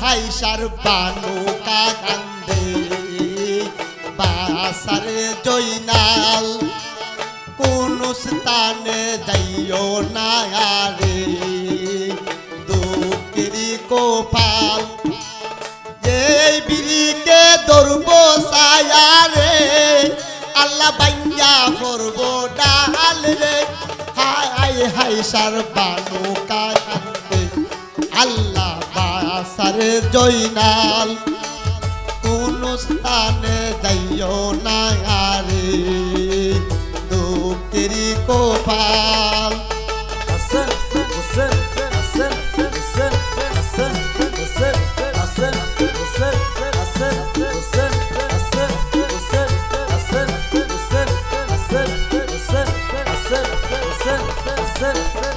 High সার বানু কান্দে বাসারে কোন স্থানে যাইও না রে। দুঃখেরি কোপাল, এই বিরিকে ধরব সায়া রে। আল্লাহ বাইয়া করব ডাল রে। হাই হাই সার বানু কান্দে আল্লাহ বাসারে জয়নাল, কোন স্থানে যাইও না রে। দুঃখেরি কোপাল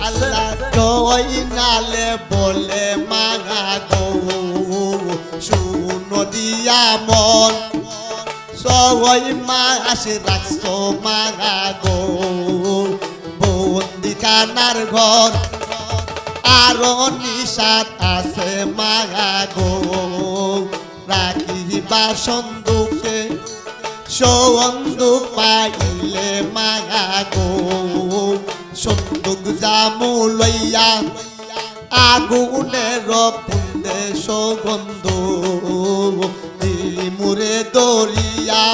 আল্লাহ জয়নালে বলে মাগা গো শুনো দিয়া মন সবাই মাস রাখছো মাগা গো। বন্দি কানার ঘর, আরও নিশাত আছে মাগা গো। রাখিবা সন্দুকে সন্দুক পাইলে মাগা গো। সন্দুক জামু লইয়া আগুনের পুন্দে সগন্ধ মুরে দরিয়া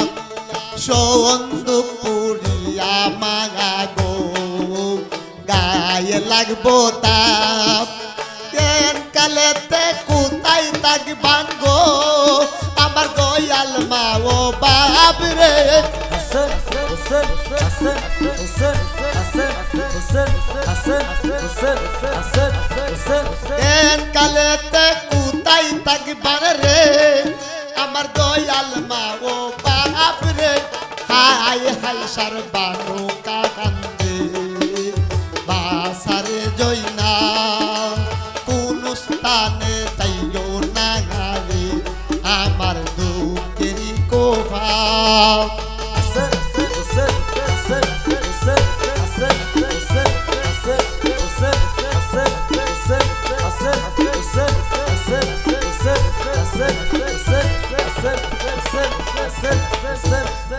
সন্দুক পুরিয়া মাগা গো। গায়ে লাগবো তাপ, কেন কালেতে কুতাই তাকবান গো আমার গয়াল মা ও বাপ রে। কেন কালেতে কুতাই তাকবান রে? আমার দয়াল মা ও বাপ রে। হাই হাই সার বানু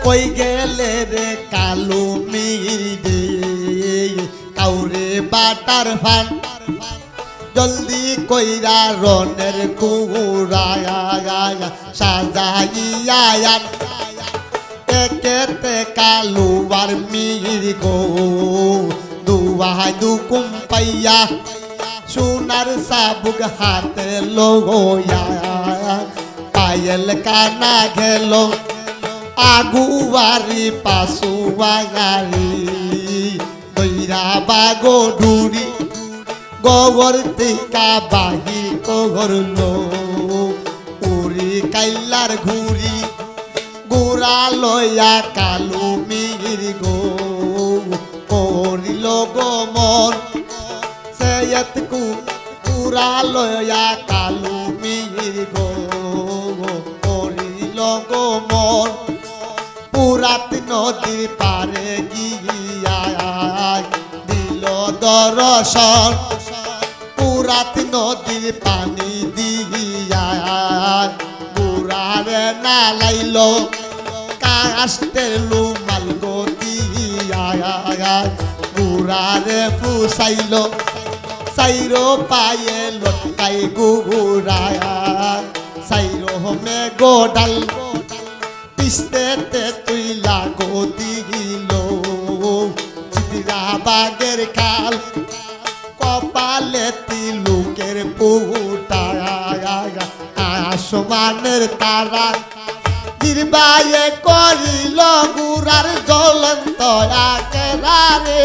কই গেলে রে কালু মিরে কাউরে বাটার ফান। জলদি কইরা রনের কুড়া সাজাইয়া একেতে কালুবার মির গো দুয়াই দুকুম পাইয়া সোনার সাবুক হাতে লোয়া পায়েল কানা গেল। আগুয়ারি পাশুয়ারি দৈরা বাগো ডুরি গোবর টিকা বাহি কগরলো উড়ি কাইলার ঘুরি গোড়া লয়া কালু মির গো করিল গো মন, সেয়ত কু পুরা লয়া কালু মির গো করিল গো মন। পুরাত নদীর পারে গিয়া দিল দর্শন। পুরাত নদীর পানি দিয়া না লাইল কাস্তে লুমাল দিয়া পুরারে ফুসাইল, সাইরো পায়ে লটকাই গুগুরায় সাইরো মে গোডাল পিস্তেতে তুই লাগো দিল। বাগের খাল, কপালে তিলুকের পুটায় আসমানের তারা জিরবায়ে করিল গুরার জ্বলন্ত আকেরারে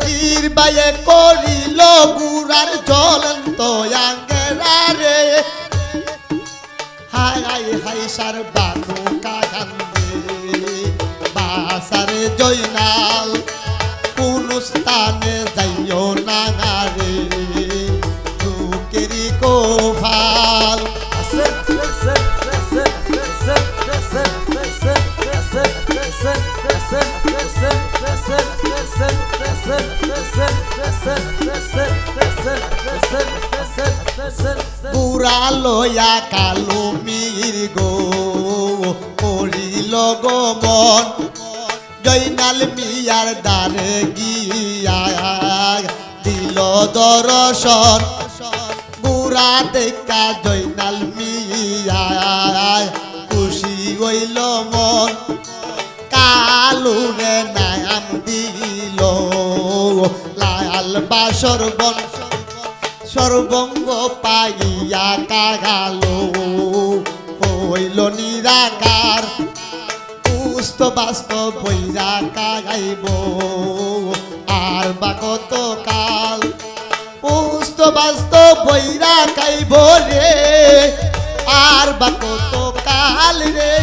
জিরবায়ে করিল গুড়ার জ্বলন্ত রে। হাই হাই হাই সার বানু কাহান্দে বাসারে জয়নাল কোন স্থানে পুরা লয়া কালো মির গো, পড়িল গো মন। জৈনাল মিয়ার দ্বারে গিয়া দিল দর্শন। বুড়া দেখা জৈনাল মিয়া, খুশি হইল মন। কালুরে নাম দিল, লাল বাসর বন সর্বঙ্গ পাইয়া কাগাল, হইল নিরাকার। পুস্ত বাস্তব হইয়া কাগাইব, আর বা কত কাল পুস্ত বাস্তব হইয়া কাইব রে, আর বা কত কাল রে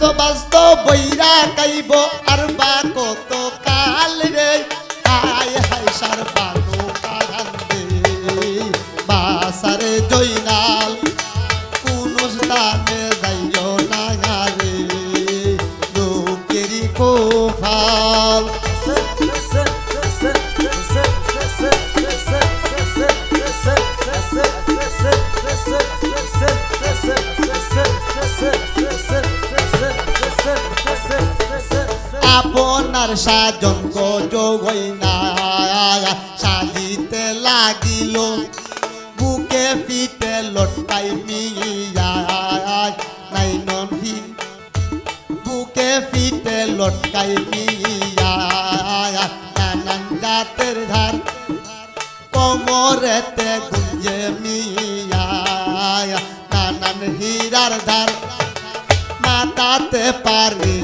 পুস্ত বাস্তব হইয়া কাইব আর বা কত আপনার সাজন গই না। সাজিতে লাগিল, বুকে পিঠে লটকাই মিয়া। নাই নভি বুকে পিঠে লটকাই মিয়া। নানান জাতের ধার কোমরেতে গুঞ্জে মিয়া। নানান হীরার ধার মাতাতে পারি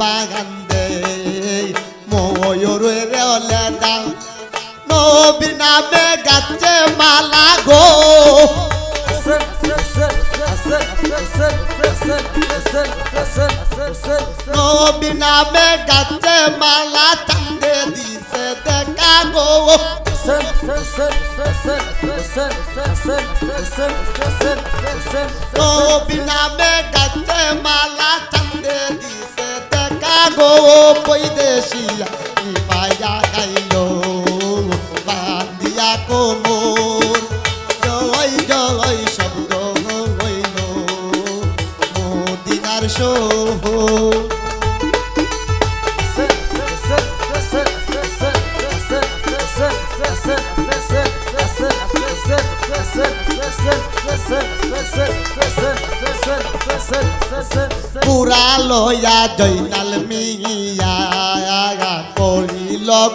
বাগান। দে ময়ূরের দাম নবীর নামে গাছে মালা গো। নবীর নামে গাছে মালা চান্দে দিছে দেখা গো। নবীর নামে গাছে মালা চান্দে দিছে দেখা গো। বৈদেশিয়া পায়া গাইল বান্দিয়া কোমর জয় জয় শব্দ হইল মদিনার সোহ পুরা লয়া করিল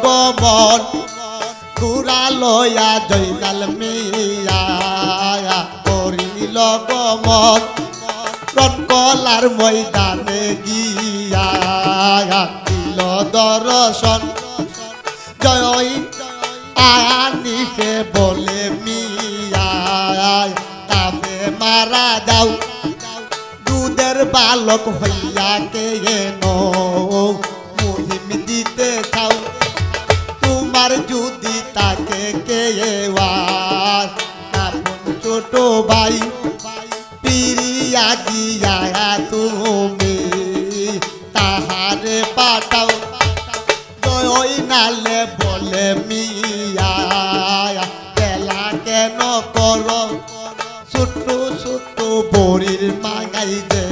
গমন পুরা লয়া জৈনাল মিয়া করিল গমন। রনকলার ময়দানে গিয়া দিল দর্শন। জয় আনিফে বলে মিয়া তাবে মারা যাও দুধের বালক হইয়া নালে বলে মিয়া, বেলা কেন কর? ছোট্ট ছোট্ট বড়ির মাগাই দে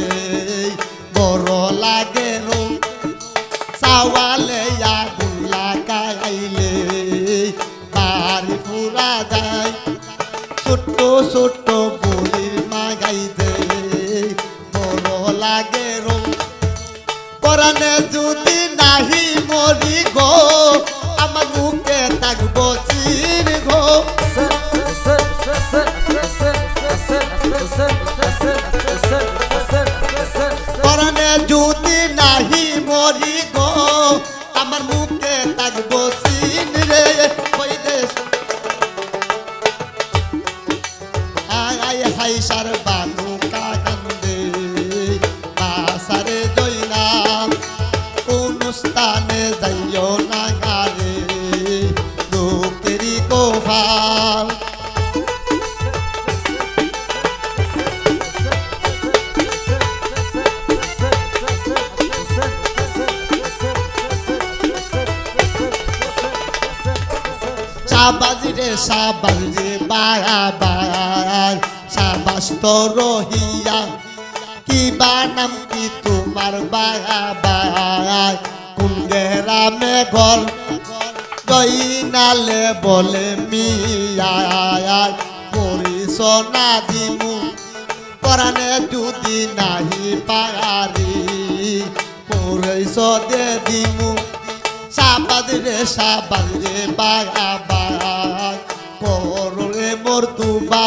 বড় লাগে চাওয়ালে আগুন লাগাইলে, বাড়ি পুরা যায়। ছোট্ট ছোট্ট বড়ির মাগাই দে বড় লাগে রো মরণে যদি নাহি মরি গো, আমার মুখে থাকব চির গো। মরণে যদি নাহি মরি গো, আমার মুখে থাকব চির রে। ওই দেশ আয় হাই সার বানু। সাবাজ রে বায়া সাবাস রহিয়া। কি বানাম কি তোমার বায়া বায়ার কোন গেরামে ঘর দইনালে বলে মিয়া। মিয়ার পরিসনা দিমু পরানে যদি নাহি পারি। পরিস দে দিমু সাবাদ রে সাবাদ রে বাগ কররে মোর তুবা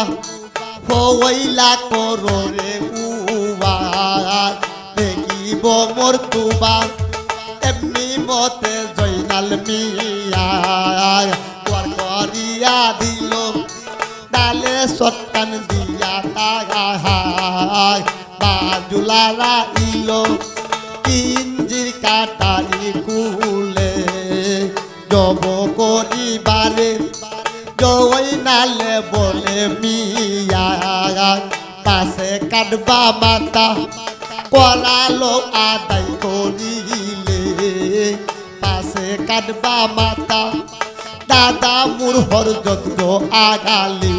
হইলা কররে উবার দেখিব মোর এমনি মতে জয়নাল মিয়া। তোর করিয়া দিল, ডালে সত্তান দিয়া তাগা হায় বাজুলারা ইলো ইঞ্জির কাটারি কুলে। জব করিবারে জয় নালে বলে মিয়া। পাশে কাটবা মাতা, করালো আদায় করিলে। পাশে কাটবা মাতা, দাদা মুরহর যত্র আগালি।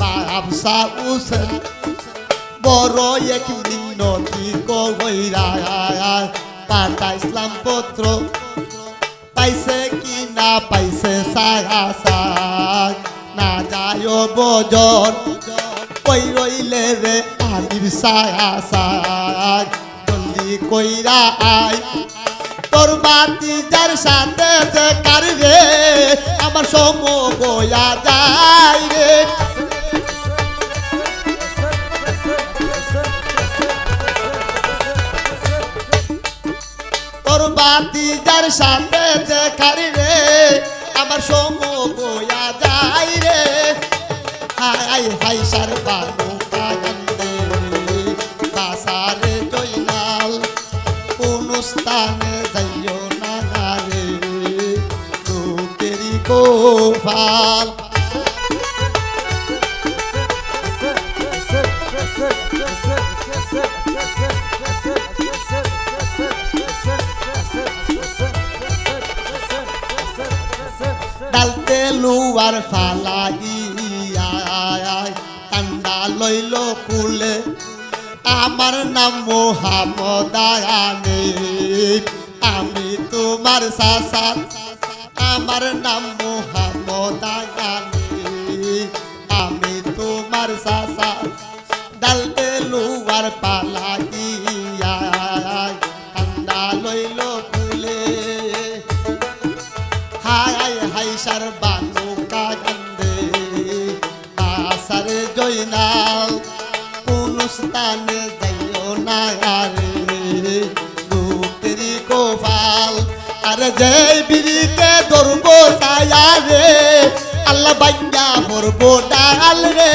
বাবসা উসেন বড় এক মিনতি কইরা। পাটা ইসলাম পত্র পাইছে কি না পাইছে সাগা সাগ? না যায় বজন কই রইলে রে আমির সাগা সাগ? জলদি কইরা আয়, তোর বাতি যার সাথে যে কার রে? আমার সম বয়া যায় রে। বাতি যার সাথে কার রে আমার সম বয়া যায় রে হাই হাই সার বানু কাগন্দে বাসারে জয়নাল স্থানে যাইও না লোকেরি কোফাল ডালতে লুয়ার ফালাইয়া, কান্দা লইল কুলে। আমার নাম মোহাম্মদ আমি তোমার সাসাত আমার নাম মোহাম্মদ আমি তোমার সাসাত ডালতে লুয়ার পালাইয়া জয় বিরিকে ধরবো সায়া রে, আল্লাহ বাইয়া ভরবো ডাল রে।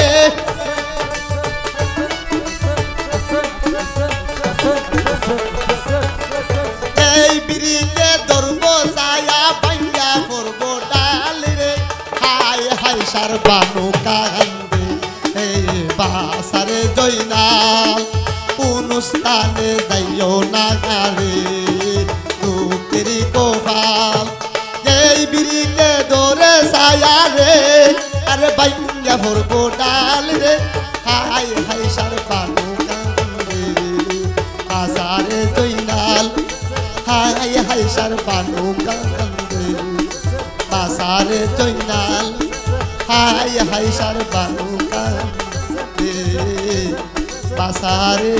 এই বিরিতে ধরবো সায়া বাইয়া ভরবো ডাল রে। হাই হাই সার বানু কান্দে বিরিতে ধরে সায়া রে। আরে বাইয়া ভরবো ডাল রে। হাই হাই, সার বানু কান্দে। আসারে জয়নাল হাই হাই, সার বানু কান্দে। বাসারে জয়নাল হাই হাই, সার বানু কান্দে। বাসারে